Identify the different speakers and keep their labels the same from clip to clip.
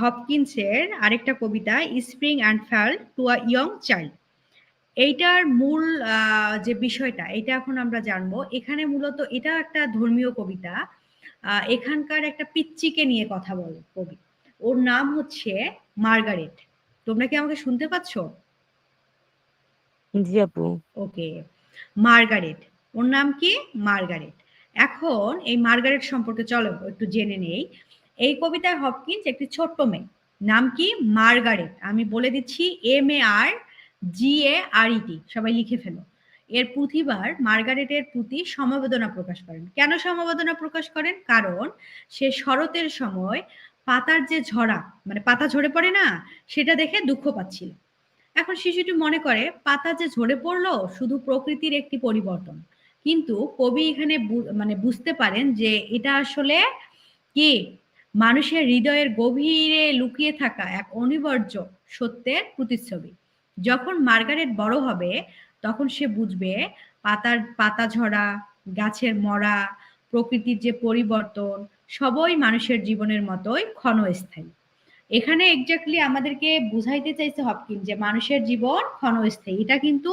Speaker 1: হপকিন্সের আরেকটা কবিতা spring and fall to a young child এইটার মূল যে বিষয়টা এটা এখন আমরা জানব। এখানে মূলত এটা একটা ধর্মীয় কবিতা। এখানকার একটা পিচ্চিকে নিয়ে কথা বলে কবি। ওর নাম হচ্ছে মার্গারেট। তোমরা কি আমাকে শুনতে পাচ্ছ?
Speaker 2: জি আপু।
Speaker 1: ওকে। মার্গারেট। ওর নাম কি? মার্গারেট। এখন এই মার্গারেট সম্পর্কে চলো একটু জেনে নেই। এই কবিতায় হপকিন্স একটি ছোট্ট মেয়ে। নাম কি? মার্গারেট। আমি বলে দিচ্ছি M A R G A R ইটি সবাই লিখে ফেলো। এর পুঁথিবার মার্গারেটের প্রতি সমবেদনা প্রকাশ করেন। কেন সমবেদনা প্রকাশ করেন? কারণ সে শরতের সময় পাতার যে ঝরা মানে পাতা ঝরে পড়ে না, সেটা দেখে দুঃখ পাচ্ছিল। এখন শিশুটি মনে করে, পাতা যে ঝরে পড়ল শুধু প্রকৃতির একটি পরিবর্তন। কিন্তু কবি এখানে মানে বুঝতে পারেন যে এটা আসলে কি? মানুষের হৃদয়ের গভীরে লুকিয়ে থাকা এক অনিবার্য সত্যের প্রতিচ্ছবি। যখন মার্গারেট বড় হবে, তখন সে বুঝবে পাতার পাতা ঝরা, গাছের মরা, প্রকৃতির যে পরিবর্তন, সবই মানুষের জীবনের মতোই ক্ষণস্থায়ী। এখানে এক্স্যাক্টলি আমাদেরকে বুঝাইতে চাইছে হপকিন যে মানুষের জীবন ক্ষণস্থায়ী। এটা কিন্তু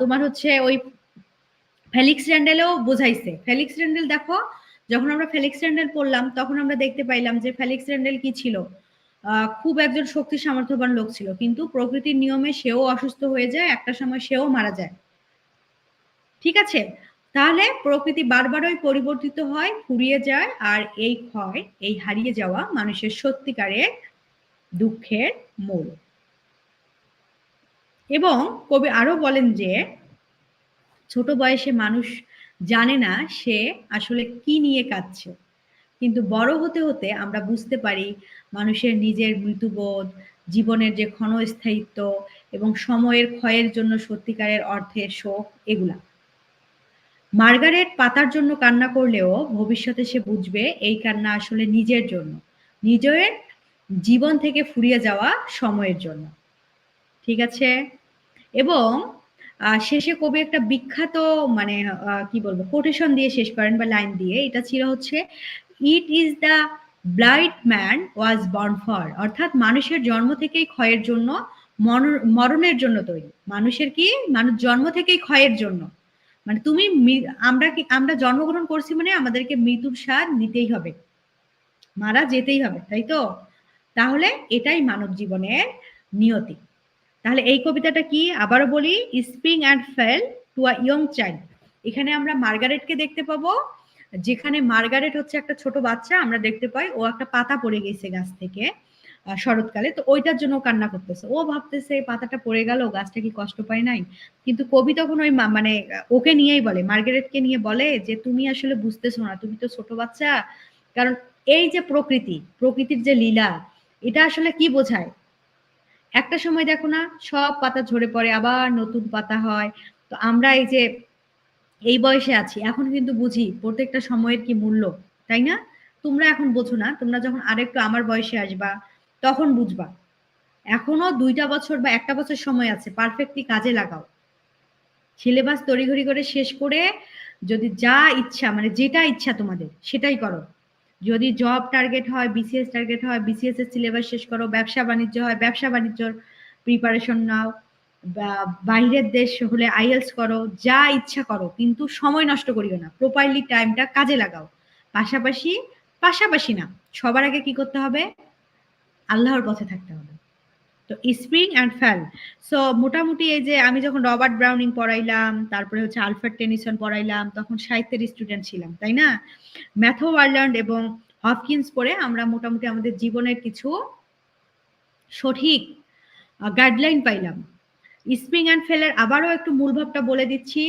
Speaker 1: তোমার হচ্ছে ওই ফেলিক্স র্যান্ডেলেও বোঝাইছে। ফেলিক্স র্যান্ডেল দেখো যখন আমরা ফেলিক্স র্যান্ডেল পড়লাম, তখন আমরা দেখতে পাইলাম যে ফেলিক্স র্যান্ডেল কি ছিল? খুব একজন শক্তি সামর্থ্যবান লোক ছিল, কিন্তু প্রকৃতির নিয়মে সেও অসুস্থ হয়ে যায়, একটা সময় সেও মারা যায়। ঠিক আছে? তাহলে প্রকৃতি বারবারই পরিবর্তিত হয়, ফুরিয়ে যায়, আর এই ক্ষয়, এই হারিয়ে যাওয়া মানুষের সত্যিকারের দুঃখের মূল এবং কবি আরও বলেন যে, ছোট বয়সে মানুষ জানে না সে আসলে কি নিয়ে কাঁদছে। কিন্তু বড় হতে হতে আমরা বুঝতে পারি মানুষের নিজের মৃত্যুবোধ, জীবনের যে ক্ষণস্থায়িত্ব এবং সময়ের ক্ষয়ের জন্য সত্যিকারের অর্থের শোক এগুলা। মার্গারেট পাতার জন্য কান্না করলেও ভবিষ্যতে সে বুঝবে এই কান্না আসলে নিজের জন্য, নিজের জীবন থেকে ফুরিয়ে যাওয়া সময়ের জন্য। ঠিক আছে? এবং শেষে কবি একটা বিখ্যাত মানে কি বলব কোটেশন দিয়ে শেষ করেন বা লাইন দিয়ে। এটা ছিল হচ্ছে it is the blight man was born for অর্থাৎ মানুষের জন্ম থেকেই ক্ষয়ের জন্য মরণের জন্য তৈরি। মানুষের কি? মানুষ জন্ম থেকেই ক্ষয়ের জন্য। মানে তুমি আমরা কি, আমরা জন্মগ্রহণ করছি মানে আমাদেরকে মৃত্যুর স্বাদ নিতেই হবে। মারা যেতেই হবে, তাই তো? তাহলে এটাই মানব জীবনের নিয়তি। তাহলে এই কবিতাটা কি? আবারও বলি spring and fall to a young child এখানে আমরা মার্গারেটকে দেখতে পাবো, যেখানে মার্গারেট হচ্ছে একটা ছোট বাচ্চা, আমরা দেখতে পাই, ও একটা পাতা পড়ে গেছে গাছ থেকে শরৎকালে। তো ওইটার জন্য কান্না করতেছে। ও ভাবতেছে পাতাটা পড়ে গেল গাছটা কি কষ্ট পায় নাই? কিন্তু কবি তখন ওই মানে ওকে নিয়েই বলে, মার্গারেটকে নিয়ে বলে যে, তুমি আসলে বুঝতেছো না, তুমি তো ছোট বাচ্চা। কারণ এই যে প্রকৃতি, প্রকৃতির যে লীলা, এটা আসলে কি বোঝায়? একটা সময় দেখো না, সব পাতা ঝরে পড়ে, আবার নতুন পাতা হয়। তো আমরা এই যে, এই বয়সে আছি, এখন কিন্তু বুঝি প্রত্যেকটা সময়ের কি মূল্য, তাই না? তোমরা এখন বোঝো না, তোমরা যখন আরেকটু আমার বয়সে আসবা, তখন বুঝবা। এখনও দুইটা বছর বা একটা বছর সময় আছে পারফেক্টলি কাজে লাগাও। সিলেবাস তড়িঘড়ি করে শেষ করে যদি যা ইচ্ছা মানে যেটা ইচ্ছা তোমাদের, সেটাই করো। যদি জব টার্গেট হয় বিসিএস টার্গেট হয় বিসিএস এর সিলেবাস শেষ করো, ব্যবসা বাণিজ্য হয়, ব্যবসা বাণিজ্যর প্রিপারেশন নাও বাইরের দেশ হলে আইএলস করো, যা ইচ্ছা করো, কিন্তু সময় নষ্ট করিও না প্রপারলি টাইমটা কাজে লাগাও। পাশাপাশি পাশাপাশি না, সবার আগে কি করতে হবে? আল্লাহর পথে থাকতে হবে। তো স্প্রিং অ্যান্ড ফ্যাল সো মোটামুটি এই যে আমি যখন রবার্ট ব্রাউনিং পড়াইলাম, তারপরে হচ্ছে আলফার টেনিসন পড়াইলাম, তখন সাহিত্যের স্টুডেন্ট ছিলাম, তাই না? ম্যাথো ওয়ার্ল্যান্ড এবং হপকিন্স পড়ে আমরা মোটামুটি আমাদের জীবনের কিছু সঠিক গাইডলাইন পাইলাম। স্প্রিং অ্যান্ড ফেলের আবারও একটু মূলভাবটা বলে দিচ্ছি।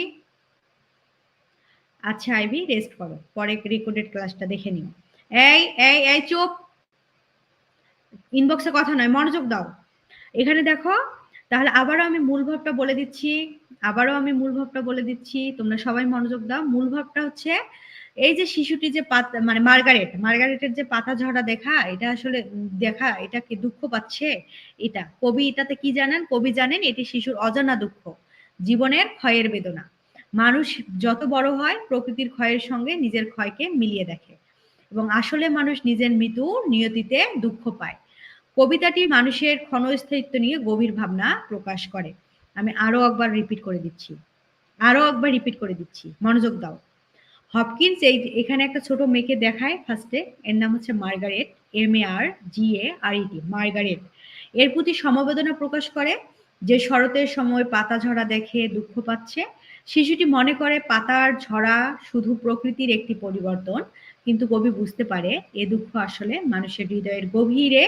Speaker 1: আচ্ছা আইভি রেস্ট করো। পরে রেকর্ডেড ক্লাসটা দেখে নিও। এই এই এই, চুপ। ইনবক্সে কথা নয়, মনোযোগ দাও। এখানে দেখো, তাহলে আবারও আমি মূল ভাবটা বলে দিচ্ছি, আবারও আমি মূল ভাবটা বলে দিচ্ছি, তোমরা সবাই মনোযোগ দাও। মূল ভাবটা হচ্ছে, এই যে শিশুটি যে পাতা মানে মার্গারেট, মার্গারেটের যে পাতা ঝরা দেখা, এটা আসলে দেখা, এটা কি দুঃখ পাচ্ছে? এটা, কবি এটাতে কি জানেন? কবি জানেন এটি শিশুর অজানা দুঃখ, জীবনের ক্ষয়ের বেদনা। মানুষ যত বড় হয়, প্রকৃতির ক্ষয়ের সঙ্গে নিজের ক্ষয়কে মিলিয়ে দেখে। এবং আসলে মানুষ নিজের মৃত্যু নিয়তিতে দুঃখ পায়। কবিতাটি মানুষের ক্ষণস্থায়িত্ব নিয়ে গভীর ভাবনা প্রকাশ করে। আমি আরও একবার রিপিট করে দিচ্ছি। আরও একবার রিপিট করে দিচ্ছি। মনোযোগ দাও। হপকিন্স এই এখানে একটা ছোট মেয়েকে দেখায় ফার্স্টে এর নাম হচ্ছে Margaret M A R G A R E T Margaret এর প্রতি সমবেদনা প্রকাশ করে যে শরতের সময় পাতা ঝরা দেখে দুঃখ পাচ্ছে। শিশুটি মনে করে পাতার ঝরা শুধু প্রকৃতির একটি পরিবর্তন কিন্তু কবি বুঝতে পারে এ দুঃখ আসলে মানুষের হৃদয়ের গভীরে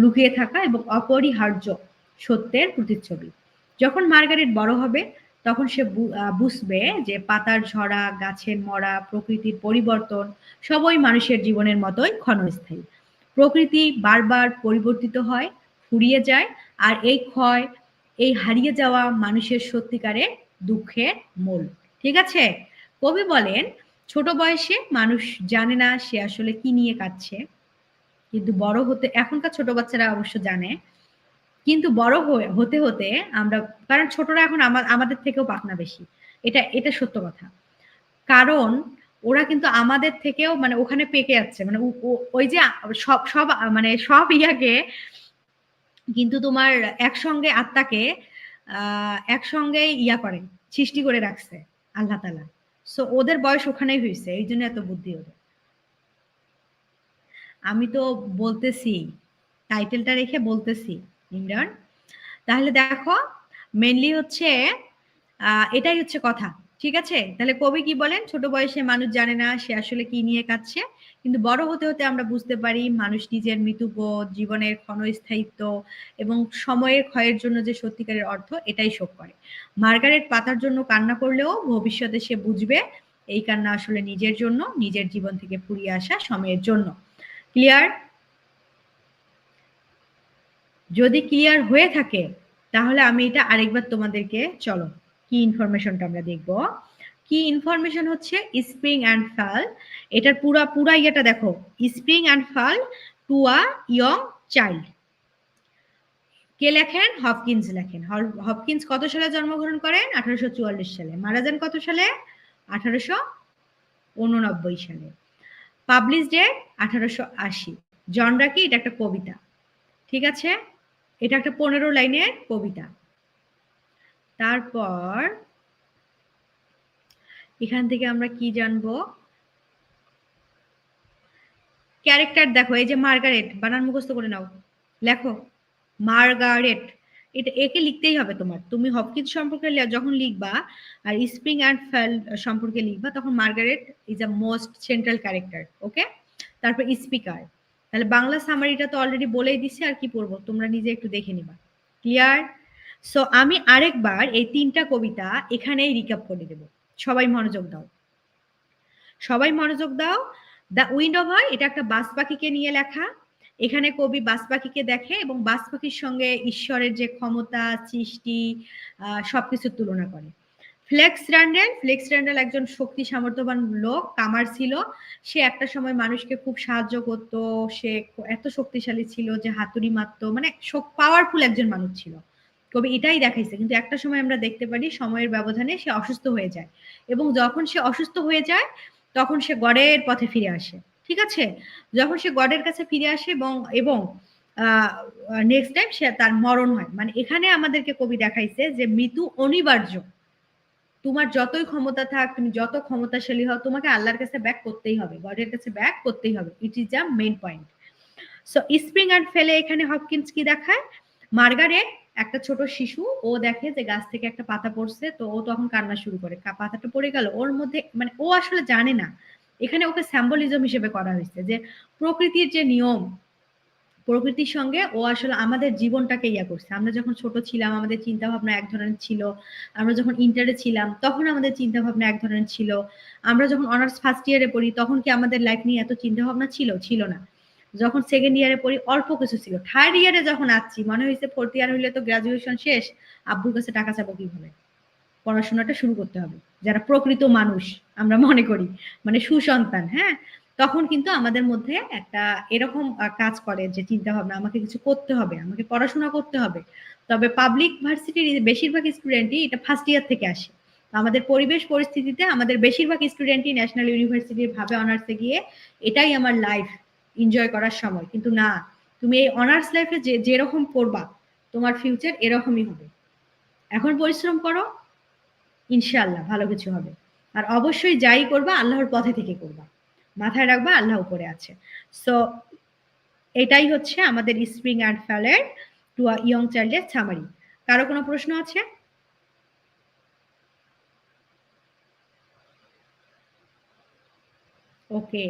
Speaker 1: লুকিয়ে থাকা এবং অপরিহার্য সত্যের প্রতিচ্ছবি। যখন মার্গারেট বড় হবে, তখন সে বুঝবে যে পাতার ঝরা, গাছের মরা, প্রকৃতির পরিবর্তন সবই মানুষের জীবনের মতোই ক্ষণস্থায়ী। প্রকৃতি বারবার পরিবর্তিত হয়, ফুরিয়ে যায়, আর এই ক্ষয়, এই হারিয়ে যাওয়া মানুষের সত্যিকারের দুঃখের মূল। ঠিক আছে? কবি বলেন ছোট বয়সে মানুষ জানে না সে আসলে কি নিয়ে কাঁদছে। কিন্তু বড় হতে, এখনকার ছোট বাচ্চারা অবশ্য জানে। কিন্তু বড় হতে হতে আমরা, কারণ ছোটরা এখন আমাদের থেকেও পাকনা বেশি। এটা এটা সত্য কথা। কারণ ওরা কিন্তু আমাদের থেকেও মানে ওখানে পেকে যাচ্ছে। মানে ওই যে সব সব মানে সব ইয়াকে কিন্তু তোমার একসঙ্গে আত্মাকে, আহ একসঙ্গে ইয়া করে, সৃষ্টি করে রাখছে, আল্লাহ তালা সো ওদের বয়স ওখানেই হয়েছে, এই জন্য এত বুদ্ধি ওদের। আমি তো বলতেছি টাইটেলটা রেখে বলতেছি, ইমরান। তাহলে দেখো মেনলি হচ্ছে এটাই হচ্ছে কথা। ঠিক আছে? তাহলে কবি কি বলেন? ছোট বয়সে মানুষ জানে না সে আসলে কি নিয়ে কাঁদছে। কিন্তু বড় হতে হতে আমরা বুঝতে পারি মানুষ নিজের মৃত্যুবোধ জীবনের ক্ষণস্থায়িত্ব এবং সময়ের ক্ষয়ের জন্য যে সত্যিকারের অর্থ, এটাই শোক করে। মার্গারেট পাতার জন্য কান্না করলেও ভবিষ্যতে সে বুঝবে এই কান্না আসলে নিজের জন্য, নিজের জীবন থেকে ফুরিয়ে আসা সময়ের জন্য। ক্লিয়ার? যদি ক্লিয়ার হয়ে থাকে, তাহলে আমি এটা আরেকবার তোমাদেরকে, চলো। কি ইনফরমেশনটা আমরা দেখব? কি ইনফরমেশন হচ্ছে? স্প্রিং অ্যান্ড ফাল এটার পুরা পুরা ইয়েটা দেখো। Spring and fall to a young child কে লেখেন? হপকিন্স লেখেন। হপকিন্স কত সালে জন্মগ্রহণ করেন? আঠারোশো চুয়াল্লিশ সালে। মারা যান কত সালে? আঠারোশো উননব্বই সালে। পাবলিশ ডেট আঠারোশো আশি। জনরা কি? এটা একটা কবিতা। ঠিক আছে? এটা একটা পনেরো লাইনের কবিতা। তারপর এখান থেকে আমরা কি জানব? ক্যারেক্টার দেখো, এই যে মার্গারেট বানান মুখস্থ করে নাও। লেখো মার্গারেট এটা একে লিখতেই হবে তোমার। তুমি হপকিন্স সম্পর্কে যখন লিখবা, আর স্প্রিং অ্যান্ড ফেল সম্পর্কে লিখবা, তখন Margaret is a most central character okay তারপর স্পিকার তাহলে বাংলা সামারিটা তো অলরেডি বলেই দিছে, আর কি পড়ব? তোমরা নিজে একটু দেখে নিবা। ক্লিয়ার সো আমি আরেকবার এই তিনটা কবিতা এখানেই রিকাপ করে দেব। সবাই মনোযোগ দাও। সবাই মনোযোগ দাও। দ্য উইন্ড অফ হয় এটা একটা বাস পাখিকে নিয়ে লেখা। এখানে কবি বাস পাখিকে দেখে এবং বাস পাখির সঙ্গে ঈশ্বরের যে ক্ষমতা, সৃষ্টি সবকিছুর তুলনা করে। ফ্লেক্স র্যান্ডেল ফ্লেক্স র্যান্ডেল একজন শক্তি সামর্থ্যবান লোক, কামার ছিল। সে একটা সময় মানুষকে খুব সাহায্য করত। সে এত শক্তিশালী ছিল যে হাতুড়ি মারত। মানে পাওয়ারফুল একজন মানুষ ছিল। কবি এটাই দেখাইছে। কিন্তু একটা সময় আমরা দেখতে পারি সময়ের ব্যবধানে সে অসুস্থ হয়ে যায় এবং যখন সে অসুস্থ হয়ে যায়, তখন সে গড়ের পথে ফিরে আসে। ঠিক আছে? যখন সে গডের কাছে ফিরে আসে এবং এবং নেক্সট টাইম সে তার মরণ হয়। মানে এখানে আমাদেরকে কবি দেখাইছে যে মৃত্যু অনিবার্য। তোমার যতই ক্ষমতা থাক, তুমি যত ক্ষমতাশালী হও, তোমাকে আল্লাহর কাছে ব্যাক করতেই হবে। গডের কাছে ব্যাক করতেই হবে। It is the main point so spring and ফেলে এখানে হপকিন্স কি দেখায়? মার্গারেট একটা ছোট শিশু, ও দেখে যে গাছ থেকে একটা পাতা পড়ছে, তো ও তখন কান্না শুরু করে। পাতাটা পড়ে গেল, ওর মধ্যে মানে ও আসলে জানে না। এখানে ওকে স্যাম্বলিজম হিসেবে করা হয়েছে যে প্রকৃতির যে নিয়ম, প্রকৃতির সঙ্গে ও আসলে আমাদের জীবনটাকে ইয়া করছে। আমরা যখন ছোট ছিলাম, আমাদের চিন্তা ভাবনা এক ধরনের ছিল। আমরা যখন ইন্টারে ছিলাম, তখন আমাদের চিন্তা ভাবনা এক ধরনের ছিল। আমরা যখন অনার্স ফার্স্ট ইয়ারে পড়ি, তখন কি আমাদের লাইফ নিয়ে এত চিন্তা ভাবনা ছিল? ছিল না। যখন সেকেন্ড ইয়ারে পড়ি, অল্প কিছু ছিল। থার্ড ইয়ারে যখন আসছি, মনে হয়েছে ফোর্থ ইয়ার হইলে তো গ্রাজুয়েশন শেষ, আব্বুর কাছে টাকা চাবো কীভাবে? পড়াশোনাটা শুরু করতে হবে। যারা প্রকৃত মানুষ, আমরা মনে করি মানে সুসন্তান হ্যাঁ? তখন কিন্তু আমাদের মধ্যে একটা এরকম কাজ করে যে চিন্তা ভাবনা আমাকে কিছু করতে হবে, আমাকে পড়াশোনা করতে হবে। তবে পাবলিক ভার্সিটির বেশিরভাগ স্টুডেন্টই এটা ফার্স্ট ইয়ার থেকে আসে। আমাদের পরিবেশ পরিস্থিতিতে আমাদের বেশিরভাগ স্টুডেন্টই ন্যাশনাল ইউনিভার্সিটির ভাবে অনার্সে গিয়ে এটাই আমার লাইফ এনজয় করার সময়। কিন্তু না, তুমি এই অনার্স লাইফে যে, যেরকম করবা তোমার ফিউচার এরকমই হবে। এখন পরিশ্রম করো, ইনশাআল্লাহ ভালো কিছু হবে। আর অবশ্যই যাই করবা, আল্লাহর পথে থেকে করবা। মাথায় রাখবা, আল্লাহ উপরে আছে। সো এটাই হচ্ছে আমাদের স্প্রিং অ্যান্ড ফ্যালের টু আ ইয়ং চাইল্ডের সামারি কারও কোনো প্রশ্ন আছে? ওকে